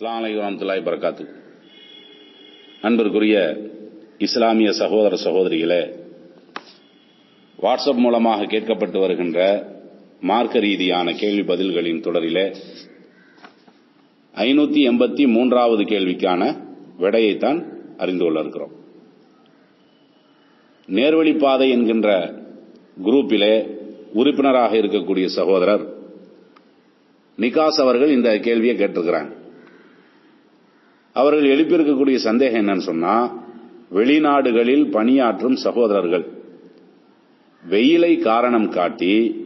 அஸ்லாம் வரமத்துல்லாய் பரக்காத்து அன்பிற்குரிய இஸ்லாமிய சகோதர சகோதரிகளே வாட்ஸ்அப் மூலமாக கேட்கப்பட்டு வருகின்ற மார்க்க ரீதியான கேள்வி பதில்களின் தொடரிலே ஐநூத்தி எண்பத்தி மூன்றாவது கேள்விக்கான விடையைத்தான் அறிந்து கொள்ள இருக்கிறோம். நேர்வழிப்பாதை என்கின்ற குரூப்பிலே உறுப்பினராக இருக்கக்கூடிய சகோதரர் நிகாஸ் அவர்கள் இந்த கேள்வியை கேட்டிருக்கிறாங்க. அவர்கள் எழுப்பியிருக்கக்கூடிய சந்தேகம் என்னன்னு சொன்னா வெளிநாடுகளில் பணியாற்றும் சகோதரர்கள். வெயிலை காரணம் காட்டி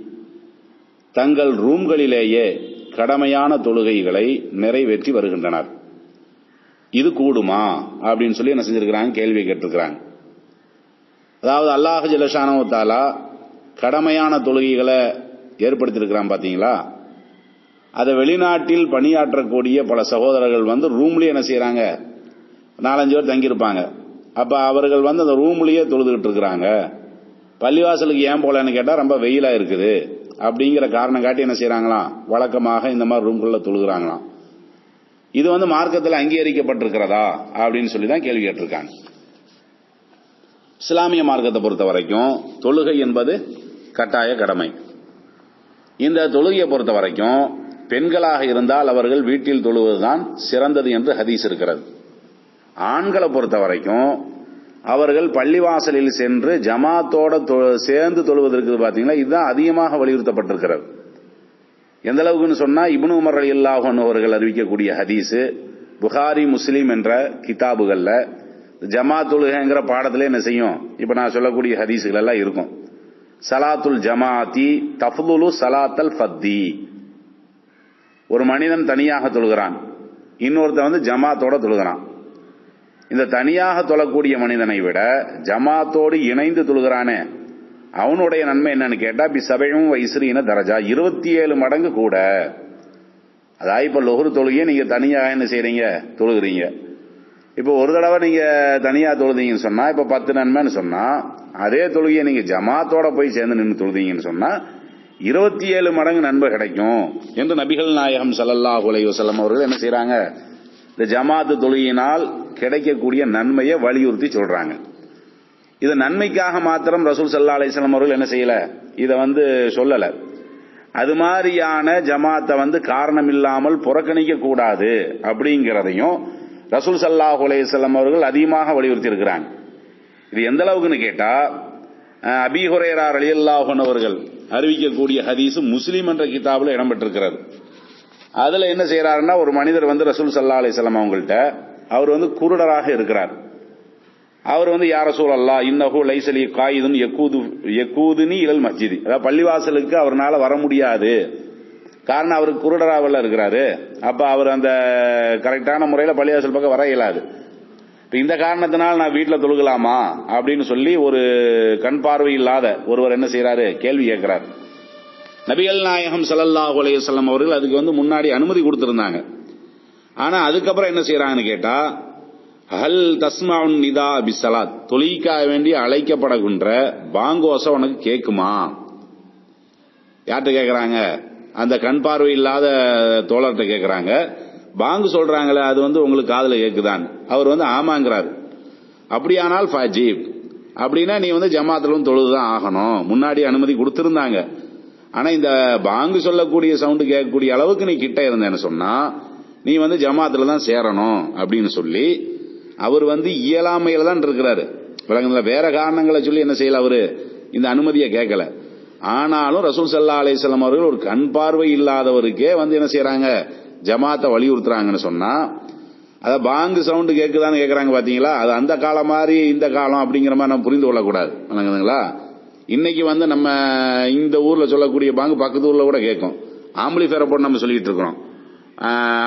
தங்கள் ரூம்களிலேயே கடமையான தொழுகைகளை நிறைவேற்றி வருகின்றனர். இது கூடுமா? அப்படின்னு சொல்லி என்ன செஞ்சிருக்கிறாங்க? கேள்வி கேட்டிருக்கிறாங்க. அதாவது அல்லாஹ் ஜலஷானவத்தாலா கடமையான தொழுகைகளை ஏற்படுத்தியிருக்கிறான் பாத்தீங்களா? அதை வெளிநாட்டில் பணியாற்றக்கூடிய பல சகோதரர்கள் வந்து ரூம்லயே என்ன செய்யறாங்க? நாலஞ்சு பேர் தங்கியிருப்பாங்க. அப்ப அவர்கள் வந்து அந்த ரூம்லயே தொழுதுகிட்டு இருக்கிறாங்க. பள்ளிவாசலுக்கு ஏன் போலன்னு கேட்டா ரொம்ப வெயிலா இருக்குது. அப்படிங்கிற காரணம் காட்டி என்ன செய்யறாங்களாம்? வழக்கமாக இந்த மாதிரி ரூம்குள்ள தொழுகிறாங்களாம். இது வந்து மார்க்கத்தில் அங்கீகரிக்கப்பட்டிருக்கிறதா? அப்படின்னு சொல்லி தான் கேள்வி கேட்டிருக்காங்க. இஸ்லாமிய மார்க்கத்தை பொறுத்த வரைக்கும் தொழுகை என்பது கட்டாய கடமை. இந்த தொழுகையை பொறுத்த வரைக்கும் பெண்களாக இருந்தால் அவர்கள் வீட்டில் தொழுவதுதான் சிறந்தது என்று ஹதீஸ் இருக்கிறது. ஆண்களை பொறுத்த வரைக்கும் அவர்கள் பள்ளிவாசலில் சென்று ஜமாத்தோட சேர்ந்து தொழுவதற்கு பார்த்தீங்கன்னா இதுதான் அதிகமாக வலியுறுத்தப்பட்டிருக்கிறது. எந்த அளவுக்குன்னு சொன்னா இப்னு உமர் அலி அல்லாஹன் அவர்கள் அறிவிக்கக்கூடிய ஹதீஸ் புகாரி முஸ்லீம் என்ற கிதாபுகள்ல ஜமா தொழுகைங்கிற பாடத்துல என்ன செய்யும்? இப்ப நான் சொல்லக்கூடிய ஹதீஸுகள் எல்லாம் இருக்கும். சலாத்துல் ஜமாத்தி தஃதுலு சலாத்தல் ஃபத்தி. ஒரு மனிதன் தனியாக தொழுகிறான். இன்னொருத்தன் வந்து ஜமாத்தோட தொழுகிறான். இந்த தனியாக தொழக்கூடிய மனிதனை விட ஜமாத்தோடு இணைந்து தொழுகிறானே அவனுடைய நன்மை என்னன்னு கேட்டா பி சபையும் வைஸ்ரீன தரஜா இருபத்தி ஏழு மடங்கு கூட. அதாவது இப்ப லொஹரு தொழுகையை நீங்க தனியாக என்ன செய்யறீங்க தொழுகிறீங்க. இப்போ ஒரு தடவை நீங்க தனியா தொழுதீங்கன்னு சொன்னா இப்ப பத்து நன்மைன்னு சொன்னா அதே தொழுகையை நீங்க ஜமாத்தோட போய் சேர்ந்து நின்று தொழுதீங்கன்னு சொன்னா இருபத்தி ஏழு மடங்கு நன்மை கிடைக்கும். என்று நபிகள் நாயகம் சல்லல்லா அலைஹி அவர்கள் என்ன செய்யறாங்க இந்த ஜமாத்து தொழுகையினால் கிடைக்கக்கூடிய நன்மையை வலியுறுத்தி சொல்றாங்க. இது நன்மைக்காக மாத்திரம் ரசூல் சல்லா அலிஸ்லாம் அவர்கள் என்ன செய்யல? இதை வந்து சொல்லல. அது மாதிரியான ஜமாத்தை வந்து காரணம் இல்லாமல் புறக்கணிக்க கூடாது அப்படிங்கிறதையும் ரசூல் சல்லாஹ் அலையம் அவர்கள் அதிகமாக வலியுறுத்தி இருக்கிறாங்க. இது எந்த அளவுக்குன்னு கேட்டா அபிஹுரேரார் அலியல்லாஹன் அவர்கள் அறிவிக்கக்கூடிய ஹதீஸ் முஸ்லீம் என்ற கிதாபில் இடம்பெற்றிருக்கிறது. அதுல என்ன செய்யறாருன்னா ஒரு மனிதர் வந்து ரசூல் சல்லா அலிஸ்லாம் அவங்கள்ட்ட அவர் வந்து குருடராக இருக்கிறார். அவர் வந்து யார சூழல்லா இன்னஹு லைசலி காயுதுன் எக்கூது எக்கூதுனி இழல் மஸ்ஜிதி. அதாவது பள்ளிவாசலுக்கு அவரால் வர முடியாது. காரணம் அவருக்கு குருடராவில் இருக்கிறாரு. அப்ப அவர் அந்த கரெக்டான முறையில் பள்ளிவாசல் பக்கம் வர இயலாது. இந்த காரணத்தினால் நான் வீட்டில் தொழுகலாமா அப்படின்னு சொல்லி ஒரு கண் பார்வை இல்லாத ஒருவர் என்ன செய்யறாரு கேள்வி கேட்கிறார். நபிகள் நாயகம் சல்லல்லாஹு அலையம் அவர்கள் அதுக்கு வந்து முன்னாடி அனுமதி கொடுத்திருந்தாங்க. ஆனா அதுக்கப்புறம் என்ன செய்யறாங்கன்னு கேட்டா ஹல் தஸ்மாவுன் நிதா பிசலாத் தொழிலுக்காக வேண்டி அழைக்கப்படகின்ற பாங்கோசம் உனக்கு கேட்குமா? யார்கிட்ட கேட்கறாங்க? அந்த கண் பார்வை இல்லாத தோழர்கிட்ட கேட்கறாங்க. பாங்கு சொல்றாங்களே அது வந்து உங்களுக்கு காதல கேக்குதான் அவர் வந்து ஆமாங்கிறாரு. அப்படியானால் ஃபஜீப் அப்படின்னா நீ வந்து ஜமாத்திலும் தொழுதுதான் ஆகணும். முன்னாடி அனுமதி கொடுத்திருந்தாங்க. ஆனா இந்த பாங்கு சொல்லக்கூடிய சவுண்டு கேட்கக்கூடிய அளவுக்கு நீ கிட்ட இருந்தேன்னு சொன்னா நீ வந்து ஜமாத்துல தான் சேரணும் அப்படின்னு சொல்லி அவர் வந்து இயலாமையில தான் இருக்கிறாரு. விளங்குதுல வேற காரணங்களை சொல்லி என்ன செய்யல அவரு? இந்த அனுமதியை கேட்கல. ஆனாலும் ரசூல் சல்லா அலிஸ்லாம் அவர்கள் ஒரு கண் பார்வை இல்லாதவருக்கே வந்து என்ன செய்யறாங்க ஜமாத்தை வலியுறுத்துறாங்கன்னு சொன்னா அதை பாங்கு சவுண்டு கேட்குதான்னு கேட்கறாங்க பாத்தீங்களா? அது அந்த காலம் மாதிரி இந்த காலம் அப்படிங்கிற மாதிரி நம்ம புரிந்து கொள்ளக்கூடாது. விளங்குதுங்களா? இன்னைக்கு வந்து நம்ம இந்த ஊர்ல சொல்லக்கூடிய பாங்கு பக்கத்து ஊர்ல கூட கேட்கும். ஆம்பளிஃபேரை போட்டு நம்ம சொல்லிட்டு இருக்கிறோம்.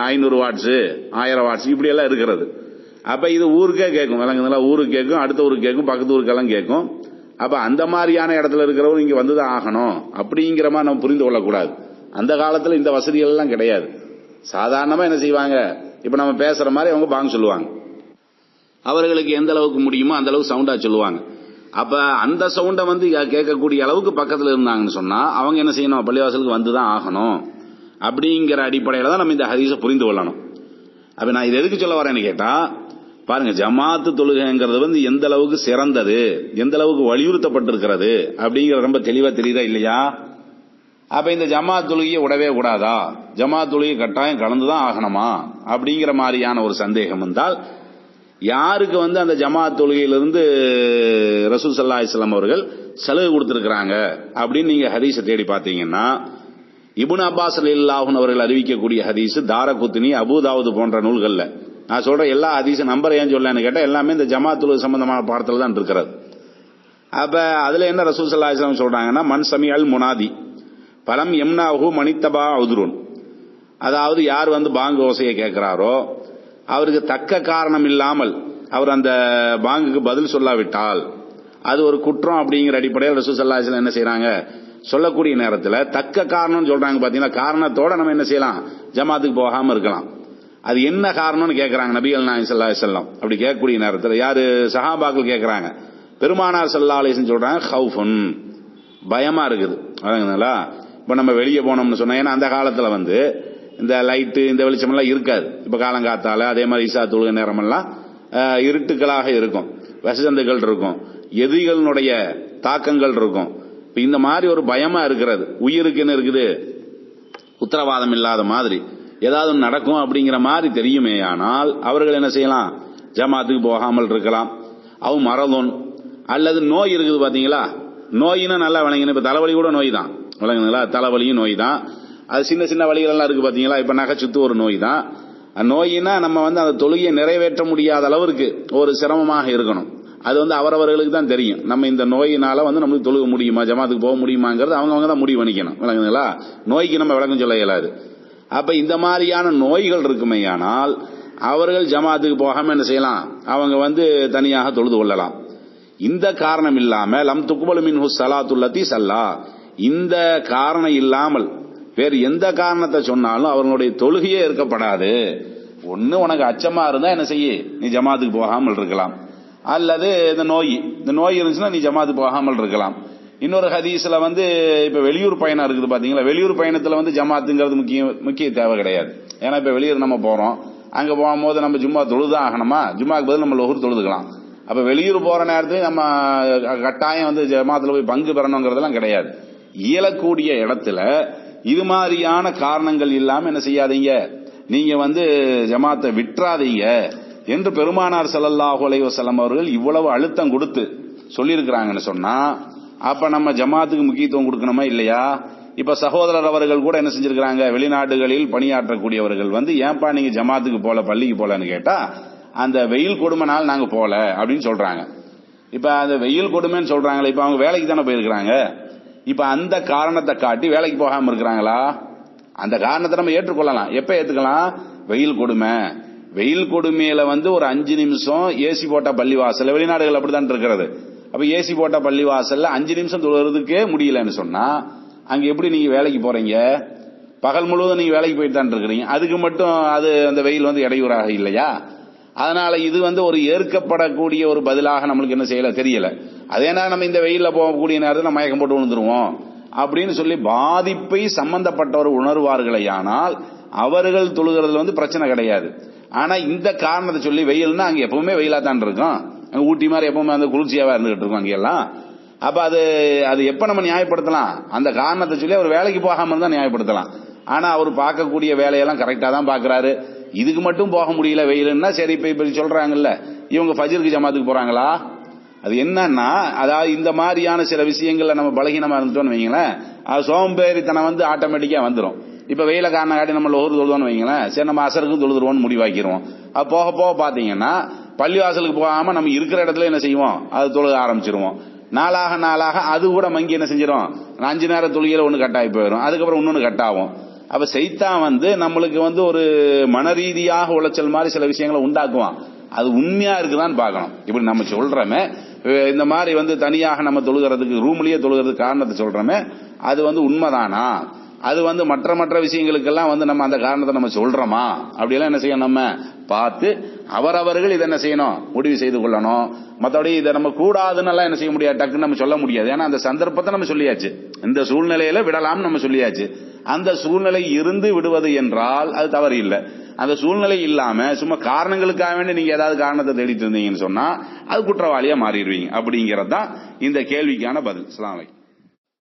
ஐநூறு வாட்ஸு ஆயிரம் வாட்ஸ் இப்படி எல்லாம் இருக்கிறது. அப்ப இது ஊருக்கே கேட்கும். விளங்குதுங்களா? ஊருக்கு கேட்கும் அடுத்த ஊருக்கு கேட்கும் பக்கத்து ஊருக்கெல்லாம் கேட்கும். அப்ப அந்த மாதிரியான இடத்துல இருக்கிறவங்க இங்க வந்துதான் ஆகணும். அப்படிங்கிற மாதிரி நம்ம புரிந்து கொள்ளக்கூடாது. அந்த காலத்தில் இந்த வசதிகள் எல்லாம் கிடையாது. சாதாரணமா என்ன செய்வாங்க? இப்ப நம்ம பேசுற மாதிரி அவங்க பாங்க சொல்லுவாங்க. அவர்களுக்கு எந்த அளவுக்கு முடியுமோ அந்த அளவுக்கு சவுண்டா சொல்லுவாங்க. அப்ப அந்த சவுண்டை வந்து கேட்கக்கூடிய அளவுக்கு பக்கத்தில் இருந்தாங்கன்னு சொன்னா அவங்க என்ன செய்யணும்? பள்ளிவாசலுக்கு வந்துதான் ஆகணும். அப்படிங்கிற அடிப்படையில தான் நம்ம இந்த ஹதீஸை புரிந்து கொள்ளணும். அப்ப நான் இது எதுக்கு சொல்ல வரேன்னு கேட்டா பாருங்க ஜமாத்து தொழுகைங்கிறது வந்து எந்த அளவுக்கு சிறந்தது எந்த அளவுக்கு வலியுறுத்தப்பட்டிருக்கிறது அப்படிங்கிற ரொம்ப தெளிவா தெரியுதா இல்லையா? அப்ப இந்த ஜமாத் தொழுகையை விடவே கூடாதா? ஜமாத் தொழுகை கட்டாயம் கலந்துதான் ஆகணுமா? அப்படிங்கிற மாதிரியான ஒரு சந்தேகம் இருந்தால் யாருக்கு வந்து அந்த ஜமாத் தொழுகையிலிருந்து ரசூல் சல்லா இஸ்லாம் அவர்கள் சலுகை கொடுத்திருக்கிறாங்க? அப்படின்னு நீங்க ஹதீஸை தேடி பார்த்தீங்கன்னா இபுன் அப்பாஸ் அல்லாஹூன் அவர்கள் அறிவிக்கக்கூடிய ஹதீஸ் தாரகுத்தினி அபுதாவது போன்ற நூல்கள்ல. நான் சொல்ற எல்லா ஹதீஸும் நம்பர் ஏன் சொல்லலன்னு கேட்டால் எல்லாமே இந்த ஜமாத் தொழுகை சம்பந்தமான பாடத்தில் தான் இருக்கிறது அப்ப அதுல என்ன ரசூல் சல்லா இஸ்லாம் சொல்றாங்கன்னா மண் சமி அல் முனாதி பலம் எம்னாஹு மணித்தபா உதுருன். அதாவது யார் வந்து பாங்கு ஓசையை கேட்கிறாரோ அவருக்கு தக்க காரணம் இல்லாமல் அவர் அந்த பாங்குக்கு பதில் சொல்லாவிட்டால் அது ஒரு குற்றம் அப்படிங்கிற அடிப்படையில் ரசூசல்லாசில் என்ன செய்யறாங்க சொல்லக்கூடிய நேரத்தில் தக்க காரணம்னு சொல்றாங்க பாத்தீங்கன்னா காரணத்தோட நம்ம என்ன செய்யலாம்? ஜமாத்துக்கு போகாம இருக்கலாம். அது என்ன காரணம்னு கேட்கறாங்க நபிகள் நாயகம் சல்லா செல்லம் அப்படி கேட்கக்கூடிய நேரத்தில் யாரு? சஹாபாக்கள் கேட்கறாங்க. பெருமானார் சல்லா அலிசன் சொல்றாங்க ஹவுஃபுன் பயமா இருக்குது. வழங்குங்களா இப்போ நம்ம வெளியே போனோம்னு சொன்னால் ஏன்னா அந்த காலத்தில் வந்து இந்த லைட்டு இந்த வெளிச்சமெல்லாம் இருக்காது. இப்போ காலங்காத்தால அதே மாதிரி இசா தொழுக நேரமெல்லாம் இருட்டுக்களாக இருட்டுகளாக இருக்கும். வசந்தங்கள் இருக்கும். எதிரிகளினுடைய தாக்கங்கள் இருக்கும். இப்போ இந்த மாதிரி ஒரு பயமாக இருக்கிறது. உயிருக்குன்னு இருக்குது. உத்தரவாதம் இல்லாத மாதிரி. ஏதாவது நடக்கும் அப்படிங்கிற மாதிரி தெரியுமே ஆனால் அவர்கள் என்ன செய்யலாம்? ஜமாத்துக்கு போகாமல் இருக்கலாம். அவன் மரதோன் அல்லது நோய் இருக்குது பார்த்தீங்களா நோயினா நல்லா விளங்கின இப்போ தலைவலி கூட நோய் தான். விளங்குங்களா தலைவலியும் நோய் தான் அது சின்ன சின்ன வழிகளெல்லாம் இருக்குது இருக்கு இப்போ இப்ப நகைச்சுத்து ஒரு நோய் தான் நோயினா நம்ம வந்து அந்த தொழுகையை நிறைவேற்ற முடியாத அளவிற்கு ஒரு சிரமமாக இருக்கணும். அது வந்து அவரவர்களுக்கு தான் தெரியும். நம்ம இந்த நோயினால வந்து நம்மளுக்கு தொழுக முடியுமா? ஜமாத்துக்கு போக முடியுமாங்கிறது அவங்கவுங்க தான் முடிவு பண்ணிக்கணும். விளங்குங்களா நோய்க்கு நம்ம விளக்கம் சொல்ல இயலாது. அப்ப இந்த மாதிரியான நோய்கள் இருக்குமேயானால் அவர்கள் ஜமாத்துக்கு போகாம என்ன செய்யலாம்? அவங்க வந்து தனியாக தொழுது கொள்ளலாம். இந்த காரணம் இல்லாம லம் துக்குபலு மின்ஹு சலாத்துல்லத்தி சல்லா இந்த காரணம் இல்லாமல் வேறு எந்த காரணத்தை சொன்னாலும் அவர்களுடைய தொழுகையே இருக்கப்படாது ஒன்று உனக்கு அச்சமா இருந்தா என்ன செய்ய? நீ ஜமாத்துக்கு போகாமல் இருக்கலாம். அல்லது இந்த நோய் இந்த நோய் இருந்துச்சுன்னா நீ ஜமாத்துக்கு போகாமல் இருக்கலாம். இன்னொரு ஹதீஸ்ல வந்து இப்ப வெளியூர் பயணம் இருக்குது பாத்தீங்களா? வெளியூர் பயணத்துல வந்து ஜமாத்துங்கிறது முக்கிய முக்கிய தேவை கிடையாது. ஏன்னா இப்ப வெளியூர் நம்ம போறோம். அங்க போகும்போது நம்ம ஜும்மா தொழுதான் ஆகணுமா? ஜும்மாக்கு பதில் நம்ம லொஹூர் தொழுதுக்கலாம். அப்ப வெளியூர் போற நேரத்துக்கு நம்ம கட்டாயம் வந்து ஜமாத்துல போய் பங்கு பெறணுங்கிறதெல்லாம் கிடையாது. இயலக்கூடிய இடத்துல இது மாதிரியான காரணங்கள் இல்லாம என்ன செய்யாதீங்க. நீங்க வந்து ஜமாத்தை விட்டுறாதீங்க என்று பெருமானார் ஸல்லல்லாஹு அலைவசல்லம் அவர்கள் இவ்வளவு அழுத்தம் கொடுத்து சொல்லியிருக்கிறாங்கன்னு சொன்னா அப்ப நம்ம ஜமாத்துக்கு முக்கியத்துவம் கொடுக்கணுமா இல்லையா? இப்ப சகோதரர் அவர்கள் கூட என்ன செஞ்சிருக்கிறாங்க? வெளிநாடுகளில் பணியாற்றக்கூடியவர்கள் வந்து ஏன்பா நீங்க ஜமாத்துக்கு போல பள்ளிக்கு போலன்னு கேட்டா அந்த வெயில் கொடுமைனால் நாங்க போல அப்படின்னு சொல்றாங்க. இப்ப அந்த வெயில் கொடுமைன்னு சொல்றாங்களே இப்ப அவங்க வேலைக்கு தானே போயிருக்கிறாங்க? இப்ப அந்த காரணத்தை காட்டி வேலைக்கு போகாம இருக்கிறாங்களா? அந்த காரணத்தை நம்ம ஏற்றுக்கொள்ளலாம். எப்ப ஏத்துக்கலாம்? வெயில் கொடுமை. வெயில் கொடுமையில வந்து ஒரு அஞ்சு நிமிஷம் ஏசி போட்ட பள்ளிவாசல் வெளிநாடுகள் அப்படித்தான் இருக்கிறது. அப்ப ஏசி போட்ட பள்ளிவாசல்ல அஞ்சு நிமிஷம் தொழுறதுக்கே முடியலன்னு சொன்னா அங்க எப்படி நீங்க வேலைக்கு போறீங்க? பகல் முழுவதும் நீங்க வேலைக்கு போயிட்டு தான் இருக்கிறீங்க. அதுக்கு மட்டும் அது அந்த வெயில் வந்து இடையூறாக இல்லையா? அதனால இது வந்து ஒரு ஏற்கப்படக்கூடிய ஒரு பதிலாக நம்மளுக்கு என்ன செய்யல? தெரியல. அதே நேரம் நம்ம இந்த வெயில்ல போகக்கூடிய நேரத்தில் நம்ம மயக்கம் போட்டு விழுந்துருவோம். அப்படின்னு சொல்லி பாதிப்பை சம்பந்தப்பட்டவர் உணர்வார்களையானால் அவர்கள் தொழுகிறதுல வந்து பிரச்சனை கிடையாது. ஆனா இந்த காரணத்தை சொல்லி வெயில்னா அங்க எப்பவுமே வெயிலா தான் இருக்கும். அங்க ஊட்டி மாதிரி எப்பவுமே அந்த குளிர்ச்சியாவா இருந்துகிட்டு இருக்கும் அங்கெல்லாம் அப்ப அது அது எப்ப நம்ம நியாயப்படுத்தலாம்? அந்த காரணத்தை சொல்லி அவர் வேலைக்கு போகாம இருந்தா நியாயப்படுத்தலாம். ஆனா அவர் பார்க்கக்கூடிய வேலையெல்லாம் கரெக்டா தான் பாக்குறாரு இதுக்கு மட்டும் போக முடியல வெயிலுன்னா சரி இப்ப இப்ப சொல்றாங்கல்ல இவங்க ஃபஜிருக்கு ஜமாத்துக்கு போறாங்களா? அது என்னன்னா அதாவது இந்த மாதிரியான சில விஷயங்கள்ல நம்ம பலகீனமா இருந்துட்டோம்னு வைங்களேன் அது சோம்பேறித்தனம் வந்து ஆட்டோமேட்டிக்கா வந்துடும் இப்ப வெயில காரணம் காட்டி நம்ம ஒரு தொழுதோம்னு வைங்களேன் சரி நம்ம அசருக்கும் தொழுதுருவோம்னு முடிவாக்கிடுவோம் அது போக போக பாத்தீங்கன்னா பள்ளிவாசலுக்கு போகாம நம்ம இருக்கிற இடத்துல என்ன செய்வோம்? அது தொழுக ஆரம்பிச்சிருவோம். நாளாக நாளாக அது கூட மங்கி என்ன செஞ்சிடும் அஞ்சு நேரம் தொழுகையில ஒன்று கட்டாகி போயிடும் அதுக்கப்புறம் இன்னொன்று கட்டாகும் அப்ப செய்தான் வந்து நம்மளுக்கு வந்து ஒரு மன ரீதியாக உளைச்சல் மாதிரி சில விஷயங்களை உண்டாக்குவான். அது உண்மையா இருக்குதான்னு பார்க்கணும். இப்படி நம்ம சொல்கிறோமே இந்த மாதிரி வந்து தனியாக நம்ம தொழுகிறதுக்கு ரூம்லயே தொழுகிறதுக்கு காரணத்தை சொல்றோமே அது வந்து உண்மைதானா? அது வந்து மற்ற மற்ற விஷயங்களுக்கெல்லாம் வந்து நம்ம அந்த காரணத்தை நம்ம சொல்றோமா? அப்படியெல்லாம் என்ன செய்யணும் நம்ம? பார்த்து அவரவர்கள் இதை என்ன செய்யணும்? முடிவு செய்து கொள்ளணும். மற்றபடி இதை நம்ம கூடாதுன்னெல்லாம் என்ன செய்ய முடியாது. டக்குன்னு நம்ம சொல்ல முடியாது. ஏன்னா அந்த சந்தர்ப்பத்தை நம்ம சொல்லியாச்சு. இந்த சூழ்நிலையில விடலாம்னு நம்ம சொல்லியாச்சு. அந்த சூழ்நிலை இருந்து விடுவது என்றால் அது தவறு இல்லை அந்த சூழ்நிலை இல்லாம சும்மா காரணங்களுக்காக வேண்டி நீங்க ஏதாவது காரணத்தை தேடிட்டு இருந்தீங்கன்னு சொன்னா அது குற்றவாளியா மாறிடுவீங்க. அப்படிங்கறது தான் இந்த கேள்விக்கான பதில். அஸ்ஸலாமு